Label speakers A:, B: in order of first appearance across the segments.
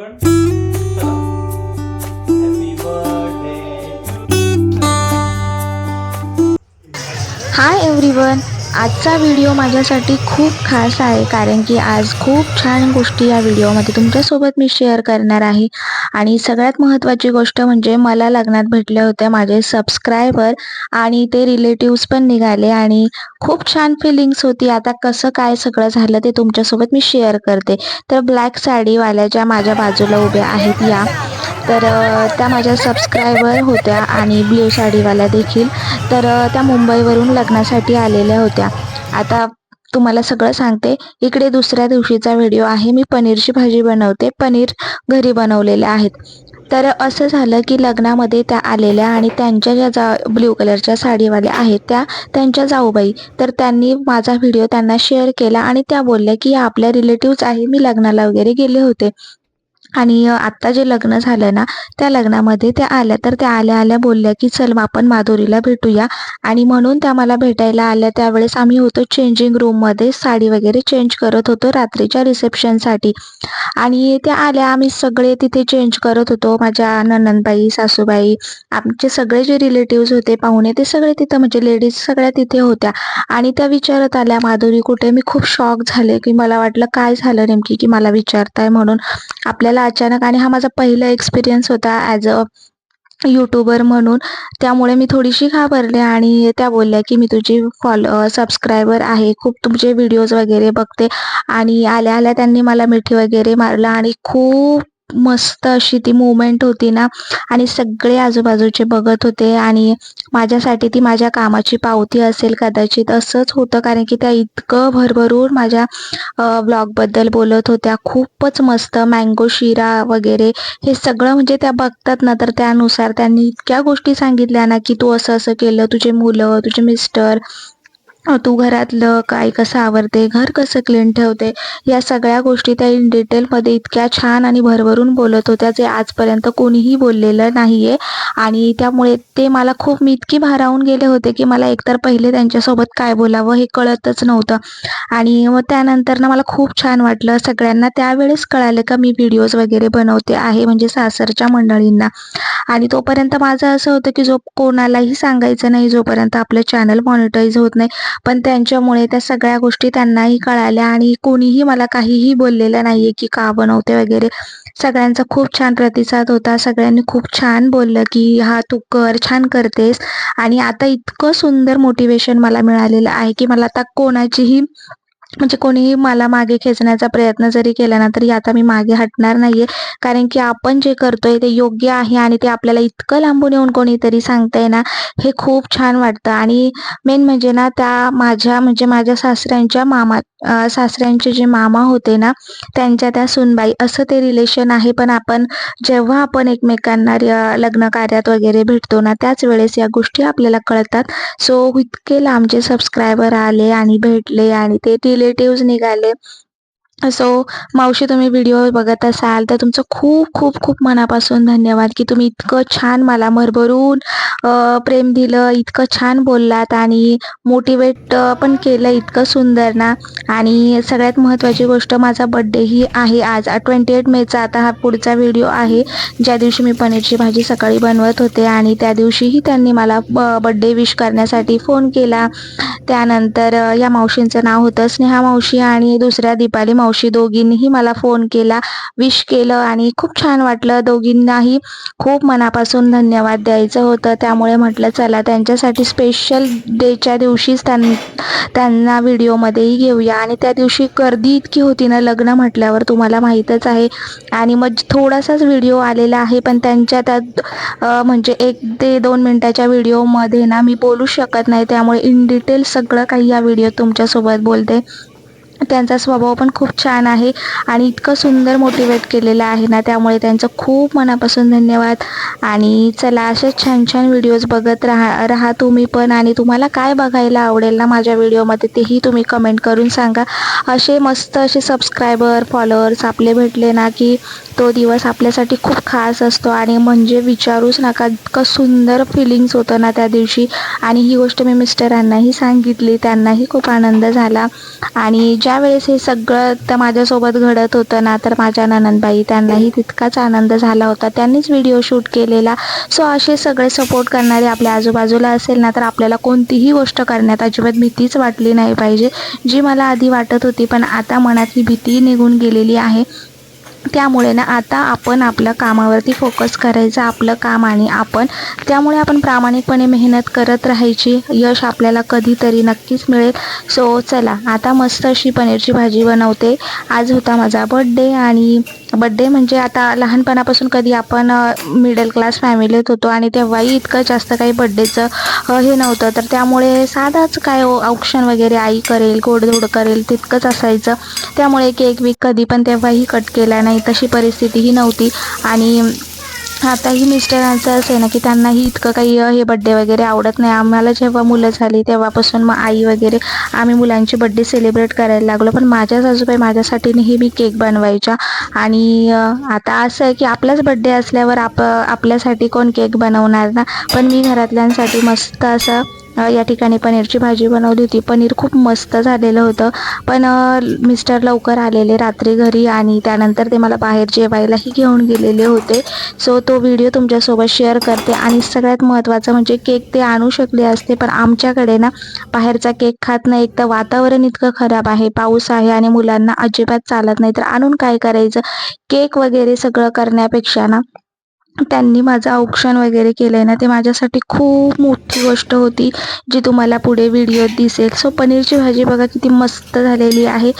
A: पकड
B: hi everyone आजचा video माझ्यासाठी खूप खास आहे कारण की आज खूप छान गोष्टी या व्हिडिओमध्ये तुमच्यासोबत मी शेअर करणार आहे. आणि सगळ्यात महत्त्वाची गोष्ट म्हणजे मला लग्नात भेटले होते माझे सबस्क्रायबर आणि ते रिलेटिव्स पण निघाले आणि खूप छान फिलिंग्स होती. आता कसं काय सगळं झालं ते तुमच्यासोबत मी शेअर करते. तर ब्लॅक साडीवाल्या ज्या माझ्या बाजूला उभ्या आहेत या. तर त्या माझ्या सबस्क्रायबर होत्या आणि ब्ल्यू साडीवाल्या देखील. तर त्या मुंबईवरून लग्नासाठी आलेल्या होत्या. आता तुम्हाला सगळं सांगते. इकडे दुसऱ्या दिवशीचा व्हिडिओ आहे. मी पनीरची भाजी बनवते. पनीर घरी बनवलेले आहेत. तर असं झालं की लग्नामध्ये त्या आलेल्या आणि त्यांच्या ज्या जा ब्ल्यू कलरच्या साडीवाल्या आहेत त्या त्यांच्या जाऊबाई. तर त्यांनी माझा व्हिडिओ त्यांना शेअर केला आणि त्या बोलल्या की आपल्या रिलेटिव्ज आहे. मी लग्नाला वगैरे गेले होते. आणि आत्ता जे लग्न झालं ना त्या लग्नामध्ये त्या आल्या तर त्या आल्या आल्या बोलल्या की चल मग आपण माधुरीला भेटूया. आणि म्हणून त्या मला भेटायला आल्या. त्यावेळेस आम्ही होतो चेंजिंग रूममध्ये साडी वगैरे चेंज करत होतो रात्रीच्या रिसेप्शनसाठी आणि त्या आल्या. आम्ही सगळे तिथे चेंज करत होतो. माझ्या ननंदबाई सासूबाई आमचे सगळे जे रिलेटिव्ज होते पाहुणे ते सगळे तिथं म्हणजे लेडीज सगळ्या तिथे होत्या. आणि त्या विचारत आल्या माधुरी कुठे? मी खूप शॉक झाले की मला वाटलं काय झालं नेमकी? की मला विचारताय? म्हणून आपल्याला अचानक आणि हा माझा पहिला एक्सपिरियन्स होता ॲज अ यूट्यूबर म्हणून. त्यामुळे मी थोडीशी घाबरले आणि त्या बोलल्या की मी तुझी फॉलो सबस्क्रायबर आहे. खूप तुमचे व्हिडिओज वगैरे बघते. आणि आल्या आल्या त्यांनी मला मिठी वगैरे मारलं आणि खूप मस्त अशी ती मुवमेंट होती ना. आणि सगळे आजूबाजूचे बघत होते आणि माझ्यासाठी ती माझ्या कामाची पावती असेल कदाचित असंच होतं. कारण की त्या इतकं भरभरून माझ्या ब्लॉगबद्दल बोलत होत्या. खूपच मस्त मँगो शिरा वगैरे हे सगळं म्हणजे त्या बघतात ना तर त्यानुसार त्यांनी इतक्या गोष्टी सांगितल्या ना की तू असं असं केलं तुझे मुलं तुझे मिस्टर तू घरातलं काय कसं आवरते घर कसं क्लीन ठेवते या सगळ्या गोष्टी त्या इन डिटेलमध्ये इतक्या छान आणि भरभरून बोलत होत्या जे आजपर्यंत कोणीही बोललेलं नाही आहे आणि त्यामुळे ते मला खूप मी इतकी भारावून गेले होते की मला एकतर पहिले त्यांच्यासोबत काय बोलावं हे कळतच नव्हतं. आणि मग त्यानंतर ना मला खूप छान वाटलं सगळ्यांना त्यावेळेस कळालं का मी व्हिडिओज वगैरे बनवते आहे म्हणजे सासरच्या मंडळींना. आणि तोपर्यंत माझं असं होतं की जो कोणालाही सांगायचं नाही जोपर्यंत आपलं चॅनल मॉनिटाईज होत नाही पण त्यांच्यामुळे त्या सगळ्या गोष्टी त्यांनाही कळाल्या आणि कोणीही मला काहीही बोललेलं नाही आहे की का बनवते वगैरे. सगळ्यांचा खूप छान प्रतिसाद होता. सगळ्यांनी खूप छान बोललं की हा तू कर छान करतेस. आणि आता इतकं सुंदर मोटिवेशन मला मिळालेलं आहे की मला आता कोणाचीही म्हणजे कोणीही मला मागे खेचण्याचा प्रयत्न जरी केला ना तरी आता मी मागे हटणार नाहीये. कारण की आपण जे करतोय ते योग्य आहे आणि ते आपल्याला इतकं लांबून येऊन कोणीतरी सांगताय ना हे खूप छान वाटतं. आणि मेन म्हणजे ना त्या माझ्या म्हणजे माझ्या सासऱ्यांच्या मामा सासऱ्यांचे जे मामा होते ना त्यांच्या त्या सुनबाई असं ते रिलेशन आहे. पण आपण जेव्हा आपण एकमेकांना लग्न कार्यात वगैरे भेटतो ना त्याच वेळेस या गोष्टी आपल्याला कळतात. सो इतके लांबचे सबस्क्रायबर आले आणि भेटले आणि ते रिलेटिव्ज निघाले. सो मावशी तुम्ही व्हिडिओ बघत असाल तर तुमचं खूप खूप खूप मनापासून धन्यवाद की तुम्ही इतकं छान मला भरभरून प्रेम दिलं इतकं छान बोललात आणि मोटिवेट पण केलं इतकं सुंदर ना. आणि सगळ्यात महत्त्वाची गोष्ट माझा बड्डेही आहे आज. ट्वेंटी एट मेचा आता हा पुढचा व्हिडिओ आहे. ज्या दिवशी मी पनीरची भाजी सकाळी बनवत होते आणि त्या दिवशीही त्यांनी मला बड्डे विश करण्यासाठी फोन केला. त्यानंतर या मावशींचं नाव होतं स्नेहा मावशी आणि दुसऱ्या दीपाली मावशी. दोघींनीही मला फोन केला विश केलं आणि खूप छान वाटलं. दोघींनाही खूप मनापासून धन्यवाद द्यायचं होतं. त्यामुळे म्हटलं चला त्यांच्यासाठी स्पेशल डेच्या दिवशीच त्यां त्यांना व्हिडिओमध्येही घेऊया. आणि त्या दिवशी गर्दी इतकी होती ना लग्न म्हटल्यावर तुम्हाला माहीतच आहे. आणि मग थोडासाच व्हिडिओ आलेला आहे पण त्यांच्या त्यात म्हणजे एक ते दोन मिनटाच्या व्हिडिओमध्ये ना मी बोलू शकत नाही. त्यामुळे इन डिटेल सगळं काही या व्हिडिओ तुमच्यासोबत बोलते. त्यांचा स्वभाव पण खूप छान आहे आणि इतकं सुंदर मोटिवेट केलेलं आहे ना त्यामुळे त्यांचं खूप मनापासून धन्यवाद. आणि चला असेच छान छान व्हिडिओज बघत राहा राहा तुम्ही पण. आणि तुम्हाला काय बघायला आवडेल ना माझ्या व्हिडिओमध्ये तेही तुम्ही कमेंट करून सांगा. असे मस्त असे सबस्क्रायबर फॉलोअर्स आपले भेटले ना की तो दिवस आपल्यासाठी खूप खास असतो. आणि म्हणजे विचारूच नका इतकं सुंदर फिलिंग्स होतं ना त्या दिवशी. आणि ही गोष्ट मी मिस्टरांनाही सांगितली त्यांनाही खूप आनंद झाला. आणि ज्यावेळेस हे सगळं तर माझ्यासोबत घडत होतं ना तर माझ्या ननंदबाई त्यांनाही तितकाच आनंद झाला होता. त्यांनीच व्हिडिओ शूट केलेला. सो असे सगळे सपोर्ट करणारे आपल्या आजूबाजूला असेल ना तर आपल्याला कोणतीही गोष्ट करण्यात अजिबात भीतीच वाटली नाही पाहिजे. जी मला आधी वाटत होती पण आता मनातली भीती निघून गेलेली आहे. त्यामुळे ना आता आपण आपलं कामावरती फोकस करायचं आपलं काम आणि आपण. त्यामुळे आपण प्रामाणिकपणे मेहनत करत राहायची. यश आपल्याला कधीतरी नक्कीच मिळेल. सो चला आता मस्त अशी पनीरची भाजी बनवते. आज होता माझा बड्डे आणि बड्डे म्हणजे आता लहानपणापासून कधी आपण मिडल क्लास फॅमिलीत होतो आणि तेव्हाही इतकं जास्त काही बड्डेचं हे नव्हतं. तर त्यामुळे साधाच काय औक्षण वगैरे आई करेल गोडधोड करेल तितकंच असायचं. त्यामुळे केक वीक कधी पण तेव्हाही कट केला नाही तशी परिस्थितीही नव्हती. आणि आताही मिस्टरांचं असं आहे ना की त्यांनाही इतकं काही हे बड्डे वगैरे आवडत नाही. आम्हाला जेव्हा मुलं झाली तेव्हापासून मग आई वगैरे आम्ही मुलांची बड्डे सेलिब्रेट करायला लागलो. पण माझ्या सासूबाई माझ्यासाठी नेहमी केक बनवायच्या. आणि आता असं आहे की आपलाच बड्डे असल्यावर आप आपल्यासाठी कोण केक बनवणार ना? पण मी घरातल्यांसाठी मस्त असं या ठिकाणी पनीरची भाजी बनवली होती. पनीर खूप मस्त झालेलं होतं. पण मिस्टर लवकर आलेले रात्री घरी आणि त्यानंतर ते मला बाहेर जेवायलाही घेऊन गेलेले होते. सो तो व्हिडिओ तुमच्यासोबत शेअर करते. आणि सगळ्यात महत्त्वाचं म्हणजे केक ते आणू शकले असते पण आमच्याकडे ना बाहेरचा केक खात नाही. एक तर वातावरण इतकं खराब आहे पाऊस आहे आणि मुलांना अजिबात चालत नाही. तर आणून काय करायचं? केक वगैरे सगळं करण्यापेक्षा ना त्यांनी माझं औक्षण वगैरे केलं आहे ना ते माझ्यासाठी खूप मोठी गोष्ट होती जी तुम्हाला पुढे व्हिडिओत दिसेल. सो पनीरची भाजी बघा किती मस्त झालेली आहे.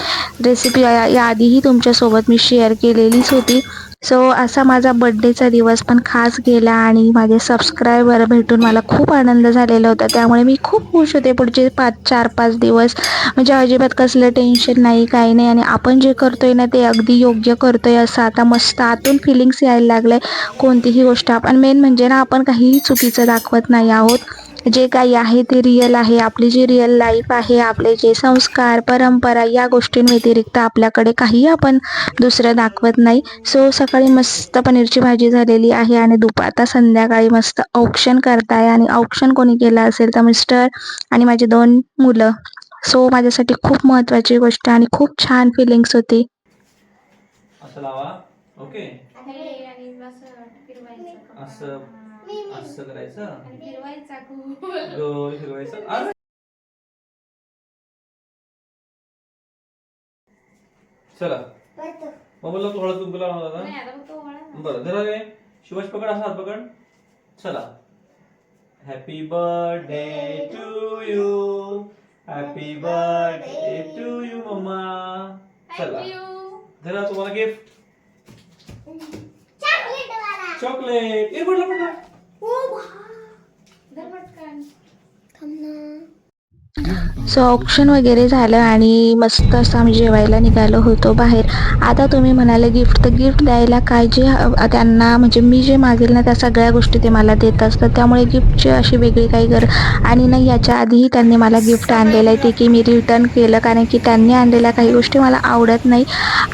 B: रेसिपी या आधीही तुमच्यासोबत मी शेअर केलेलीच होती. सो असा माझा बड्डेचा दिवस पण खास गेला आणि माझे सबस्क्रायबर भेटून मला खूप आनंद झालेला होता. त्यामुळे मी खूप खुश होते पुढचे पाच चार पाच दिवस. म्हणजे अजिबात कसलं टेन्शन नाही काही नाही. आणि आपण जे करतोय ना ते अगदी योग्य करतोय असं आता मस्त आतून फिलिंग्स यायला लागलंय. कोणतीही गोष्ट आपण मेन म्हणजे ना आपण काहीही चुकीचं दाखवत नाही आहोत. जे काही आहे ते रिअल आहे. आपली जी रिअल लाईफ आहे आपले जे संस्कार परंपरा या गोष्टींव्यतिरिक्त आपल्याकडे काही आपण दुसरं दाखवत नाही. सो सकाळी मस्त पनीरची भाजी झालेली आहे आणि दुपार आता संध्याकाळी मस्त औक्षण करताय आणि औक्षण कोणी केलं असेल तर मिस्टर आणि माझी दोन मुलं. सो माझ्यासाठी खूप महत्त्वाची गोष्ट आणि खूप छान फिलिंग्स होती.
A: असं लावा. ओके
C: असं
A: करायचं?
C: आणि फिरवायचा खूप.
A: गोल फिरवायचं अरे! चला. मग बोलला तू हळद कुंकू लावणार होता.
C: नाही आता फक्त ओवाळा
A: बरं धरा रे. शिवाज पकड असा हात पकड. चला. Happy birthday to you happy birthday to you mamma चला. धरा तुम्हाला गिफ्ट चॉकलेट ए पडला. नमस्कार
C: थांब ना.
B: सो ऑप्शन वगैरे झालं आणि मस्त असं आम्ही जेवायला निघालो होतो बाहेर. आता तुम्ही म्हणाले गिफ्ट तर गिफ्ट द्यायला काय जे त्यांना म्हणजे मी जे मागेल ना त्या सगळ्या गोष्टी ते मला देत असतात. त्यामुळे गिफ्टची अशी वेगळी काही गर आणि नाही याच्या आधीही त्यांनी मला गिफ्ट आणलेलं आहे. ते की मी रिटर्न केलं कारण की त्यांनी आणलेल्या काही गोष्टी मला आवडत नाही.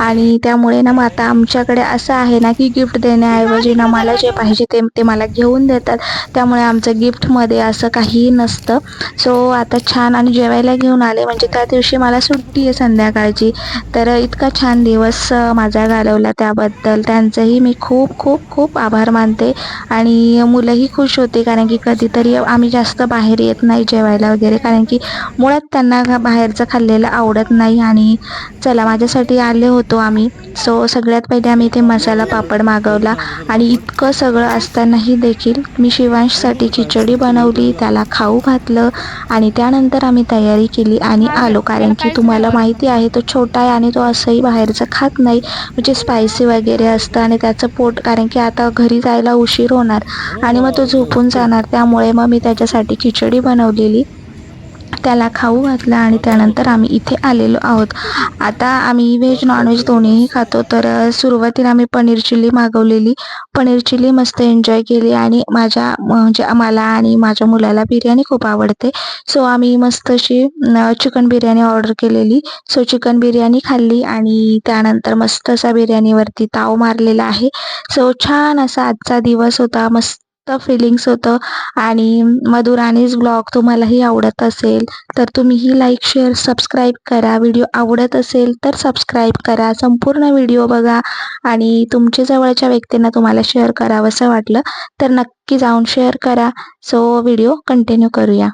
B: आणि त्यामुळे ना मग आता आमच्याकडे असं आहे ना की गिफ्ट देण्याऐवजी ना मला जे पाहिजे ते ते मला घेऊन देतात. त्यामुळे आमचं गिफ्टमध्ये असं काहीही नसतं. सो आता छान आणि जेवायला घेऊन आले. म्हणजे त्या दिवशी मला सुट्टी आहे संध्याकाळची. तर इतका छान दिवस माझा घालवला त्याबद्दल. त्यांचंही मी खूप खूप खूप आभार मानते. आणि मुलंही खुश होते कारण की कधीतरी आम्ही जास्त बाहेर येत नाही जेवायला वगैरे. कारण की मुळात त्यांना बाहेरचं खाल्लेलं आवडत नाही आणि चला माझ्यासाठी आले होतो आम्ही. सो सगळ्यात पहिले आम्ही इथे मसाला पापड मागवला. आणि इतकं सगळं असतानाही देखील मी शिवांशसाठी खिचडी बनवली त्याला खाऊ घातलं आणि त्यानंतर आम्ही तयारी केली आणि आलो. कारण की तुम्हाला माहिती आहे तो छोटा आहे आणि तो असंही बाहेरचं खात नाही म्हणजे स्पायसी वगैरे असतं आणि त्याचं पोट कारण की आता घरी जायला उशीर होणार. आणि मग तो झोपून जाणार. त्यामुळे मग मी त्याच्यासाठी खिचडी बनवलेली. त्याला खाऊ घातलं आणि त्यानंतर आम्ही इथे आलेलो आहोत. आता आम्ही व्हेज नॉनव्हेज दोन्हीही खातो. तर सुरुवातीला आम्ही पनीर चिल्ली मागवलेली. पनीर चिल्ली मस्त एन्जॉय केली आणि माझ्या म्हणजे मला आणि माझ्या मुलाला बिर्याणी खूप आवडते. सो आम्ही मस्त अशी चिकन बिर्याणी ऑर्डर केलेली. सो चिकन बिर्याणी खाल्ली आणि त्यानंतर मस्त असा बिर्याणीवरती ताव मारलेला आहे. सो छान असा आजचा दिवस होता. मस्त फिलिंग्स होतं. आणि मधुराणीज ब्लॉग तुम्हालाही आवडत असेल तर तुम्हीही लाईक शेअर सबस्क्राईब करा. व्हिडिओ आवडत असेल तर सबस्क्राईब करा. संपूर्ण व्हिडिओ बघा आणि तुमच्या जवळच्या व्यक्तींना तुम्हाला शेअर करावंसं वाटलं तर नक्की जाऊन शेअर करा. सो व्हिडिओ कंटिन्यू करूया.